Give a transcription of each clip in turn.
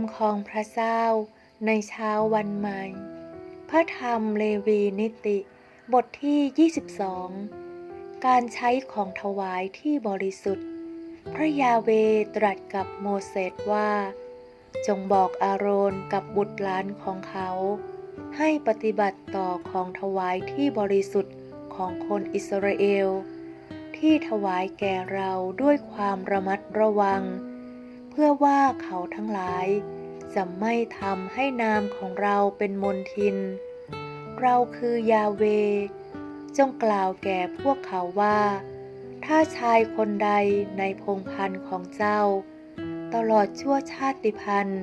ำของพระเจ้าในเช้าวันใหม่ พระธรรมเลวีนิติ บทที่ 22 การใช้ของถวายที่บริสุทธิ์ พระยาเวตรัสกับโมเสสว่า จงบอกอาโรนกับบุตรหลานของเขา ให้ปฏิบัติต่อของถวายที่บริสุทธิ์ของคนอิสราเอล ที่ถวายแก่เราด้วยความระมัดระวัง พื่อว่าเขาทั้งหลาย จะไม่ทำให้นามของเราเป็นมนทิน เราคือยาเว จงกล่าวแก่พวกเขาว่า ถ้าชายคนใดในพงพันธ์ของเจ้า ตลอดชั่วชาติพันธ์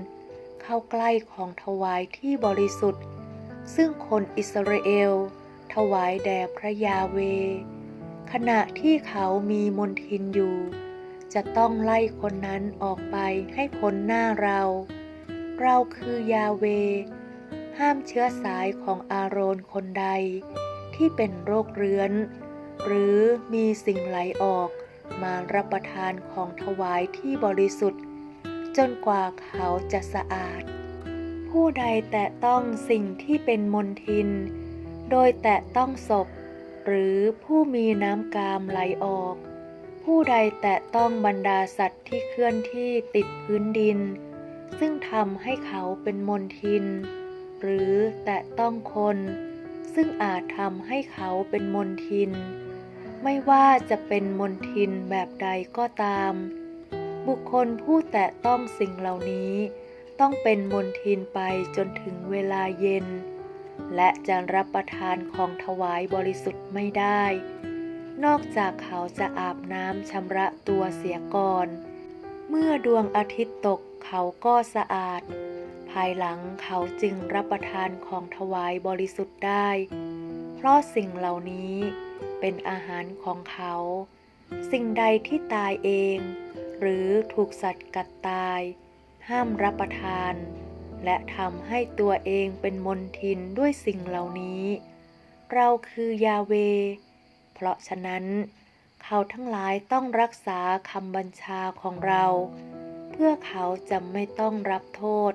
เข้าใกล้ของถวายที่บริสุทธิ์ ซึ่งคนอิสราเอล ถวายแด่พระยาเว ขณะที่เขามีมนทินอยู่ จะต้องไล่คนนั้นออกไปให้พ้นหน้าเรา เราคือยาเว ห้ามเชื้อสายของอาโรนคนใด ที่เป็นโรคเรื้อน หรือมีสิ่งไหลออกมารับประทานของถวายที่บริสุทธิ์ จนกว่าเขาจะสะอาด ผู้ใดแตะต้องสิ่งที่เป็นมนทิน โดยแตะต้องศพ หรือผู้มีน้ำกามไหลออก ผู้ใดแตะต้องบรรดาสัตว์ที่เคลื่อนที่ติดพื้นดิน ซึ่งทำให้เขาเป็นมนทิน หรือแตะต้องคน ซึ่งอาจทำให้เขาเป็นมนทิน ไม่ว่าจะเป็นมนทินแบบใดก็ตาม บุคคลผู้แตะต้องสิ่งเหล่านี้ ต้องเป็นมนทินไปจนถึงเวลาเย็น และจะรับประทานของถวายบริสุทธิ์ไม่ได้ นอกจากเขาจะอาบน้ำชำระตัวเสียก่อน เมื่อดวงอาทิตย์ตกเขาก็สะอาด ภายหลังเขาจึงรับประทานของถวายบริสุทธิ์ได้ เพราะสิ่งเหล่านี้เป็นอาหารของเขา สิ่งใดที่ตายเอง หรือถูกสัตว์กัดตาย ห้ามรับประทาน และทำให้ตัวเองเป็นมนทินด้วยสิ่งเหล่านี้ เราคือยาเว เพราะฉะนั้น เขาทั้งหลายต้องรักษาคำบัญชาของเรา เพื่อเขาจะไม่ต้องรับโทษ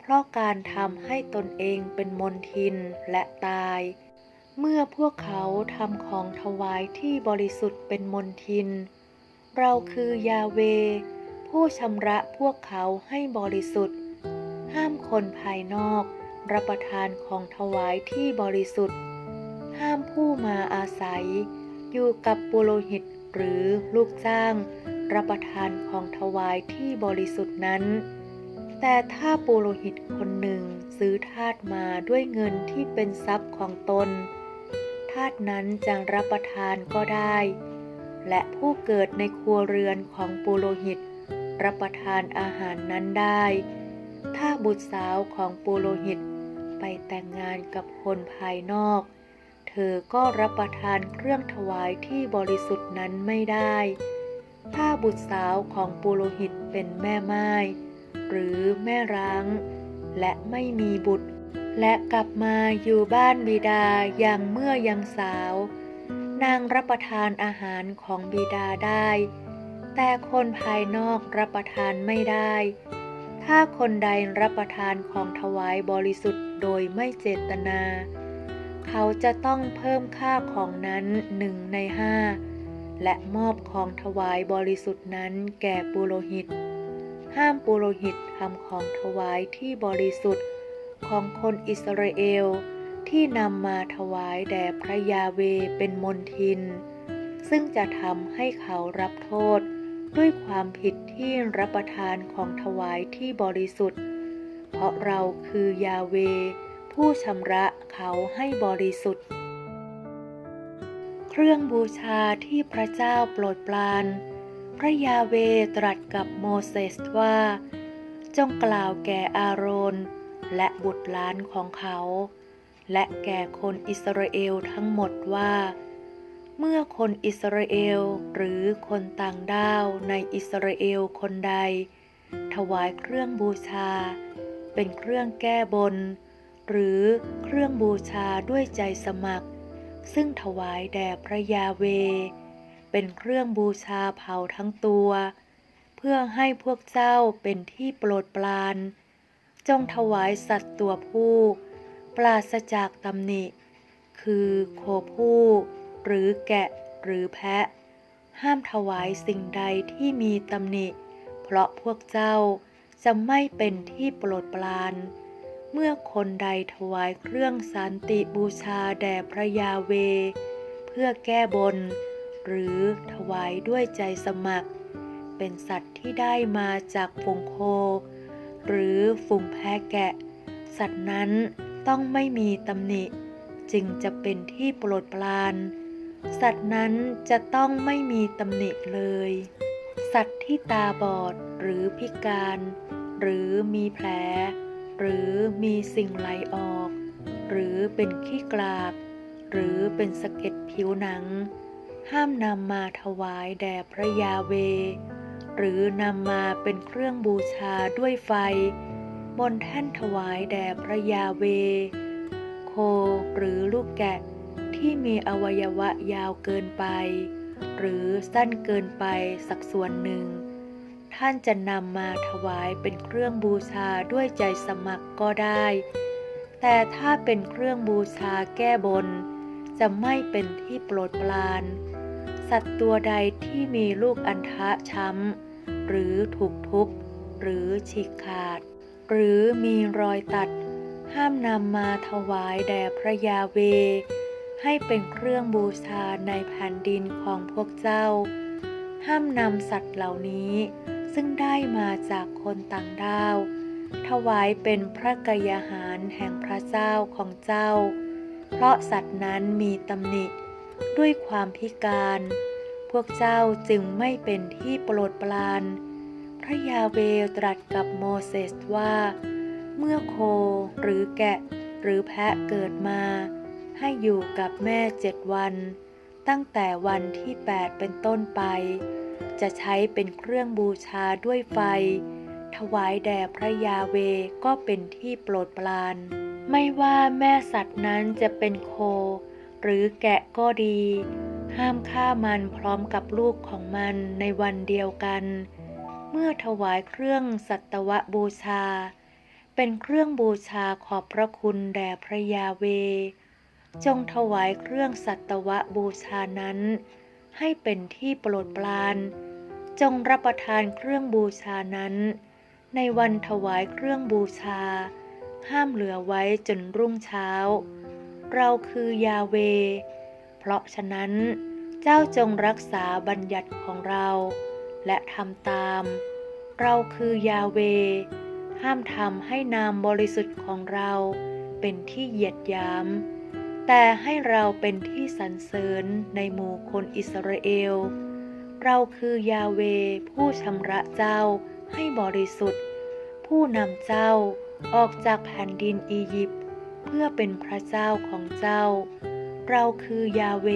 เพราะการทำให้ตนเองเป็นมนทินและตาย เมื่อพวกเขาทำของถวายที่บริสุทธิ์เป็นมนทิน เราคือยาเว ผู้ชำระพวกเขาให้บริสุทธิ์ ห้ามคนภายนอกรับประทานของถวายที่บริสุทธิ์ ห้ามผู้มาอาศัย อยู่กับปุโรหิตหรือลูกจ้าง รับประทานของถวายที่บริสุทธิ์นั้น แต่ถ้าปุโรหิตคนหนึ่งซื้อทาสมาด้วยเงินที่เป็นทรัพย์ของตน ทาสนั้นจะรับประทานก็ได้ และผู้เกิดในครัวเรือนของปุโรหิต รับประทานอาหารนั้นได้ ถ้าบุตรสาวของปุโรหิตไปแต่งงานกับคนภายนอก เธอก็รับประทานเครื่องถวายที่บริสุทธิ์นั้นไม่ได้ ถ้าบุตรสาวของปุโรหิตเป็นแม่ไม้หรือแม่ร้าง และไม่มีบุตร และกลับมาอยู่บ้านบิดาอย่างเมื่อยังสาว นางรับประทานอาหารของบิดาได้ แต่คนภายนอกรับประทานไม่ได้ ถ้าคนใดรับประทานของถวายบริสุทธิ์โดยไม่เจตนา เขาจะต้องเพิ่มค่าของนั้นหนึ่งในห้าและมอบของถวายบริสุทธิ์นั้นแก่ปุโรหิต ห้ามปุโรหิตทำของถวายที่บริสุทธิ์ของคนอิสราเอลที่นำมาถวายแด่พระยาเวเป็นมนทิน ซึ่งจะทำให้เขารับโทษด้วยความผิดที่รับประทานของถวายที่บริสุทธิ์ เพราะเราคือยาเว ผู้ชำระเขาให้บริสุทธิ์ เครื่องบูชาที่พระเจ้าโปรดปราน พระยาเวตรัสกับโมเสสว่า จงกล่าวแก่อาโรนและบุตรหลานของเขา และแก่คนอิสราเอลทั้งหมดว่า เมื่อคนอิสราเอลหรือคนต่างด้าวในอิสราเอลคนใด ถวายเครื่องบูชา เป็นเครื่องแก้บน หรือเครื่องบูชาด้วยใจสมัคร ซึ่งถวายแด่พระยาเว เป็นเครื่องบูชาเผาทั้งตัว เพื่อให้พวกเจ้าเป็นที่โปรดปราน จงถวายสัตว์ตัวผู้ ปราศจากตำหนิ คือโคผู้ หรือแกะหรือแพะ ห้ามถวายสิ่งใดที่มีตำหนิ เพราะพวกเจ้าจะไม่เป็นที่โปรดปราน เมื่อคนใดถวายเครื่องสันติบูชาแด่พระยาเว เพื่อแก้บน หรือถวายด้วยใจสมัคร เป็นสัตว์ที่ได้มาจากฝูงโค หรือฝูงแพะแกะ สัตว์นั้นต้องไม่มีตำหนิ จึงจะเป็นที่โปรดปราน สัตว์นั้นจะต้องไม่มีตำหนิเลย สัตว์ที่ตาบอดหรือพิการ หรือมีแผล หรือมีสิ่งไหลออก หรือเป็นขี้กลาก หรือเป็นสะเก็ดผิวหนัง ห้ามนำมาถวายแด่พระยาเว หรือนำมาเป็นเครื่องบูชาด้วยไฟ บนแท่นถวายแด่พระยาเว โคหรือลูกแกะที่มีอวัยวะยาวเกินไป หรือสั้นเกินไปสักส่วนหนึ่ง ท่านจะนำมาถวายเป็นเครื่องบูชาด้วยใจสมัครก็ได้ แต่ถ้าเป็นเครื่องบูชาแก้บน จะไม่เป็นที่โปรดปราน สัตว์ตัวใดที่มีลูกอัณฑะช้ำ หรือถูกทุบ หรือฉีกขาด หรือมีรอยตัด ห้ามนำมาถวายแด่พระยาเว ให้เป็นเครื่องบูชาในแผ่นดินของพวกเจ้าห้ามนำสัตว์เหล่านี้ ซึ่งได้มาจากคนต่างดาว ถวายเป็นพระกยาหารแห่งพระเจ้าของเจ้า เพราะสัตว์นั้นมีตำหนิด้วยความพิการ พวกเจ้าจึงไม่เป็นที่โปรดปราน พระยาเวตรัสกับโมเสสว่า เมื่อโคหรือแกะหรือแพะเกิดมา ให้อยู่กับแม่เจ็ดวัน ตั้งแต่วันที่แปดเป็นต้นไป จะใช้เป็นเครื่องบูชาด้วยไฟ ถวายแด่พระยาเวก็เป็นที่โปรดปราน ไม่ว่าแม่สัตว์นั้นจะเป็นโค หรือแกะก็ดี ห้ามฆ่ามันพร้อมกับลูกของมันในวันเดียวกัน เมื่อถวายเครื่องสัตวบูชา เป็นเครื่องบูชาขอบพระคุณแด่พระยาเว จงถวายเครื่องสัตวบูชานั้นให้เป็นที่โปรดปราน จงรับประทานเครื่องบูชานั้น ในวันถวายเครื่องบูชา ห้ามเหลือไว้จนรุ่งเช้า เราคือยาเว เพราะฉะนั้นเจ้าจงรักษาบัญญัติของเรา และทำตาม เราคือยาเว ห้ามทำให้นามบริสุทธิ์ของเราเป็นที่เหยียดยาม แต่ให้เราเป็นที่สรรเสริญในหมู่คนอิสราเอล เราคือยาเวผู้ชำระเจ้าให้บริสุทธิ์ ผู้นำเจ้าออกจากแผ่นดินอียิปต์เพื่อเป็นพระเจ้าของเจ้า เราคือยาเว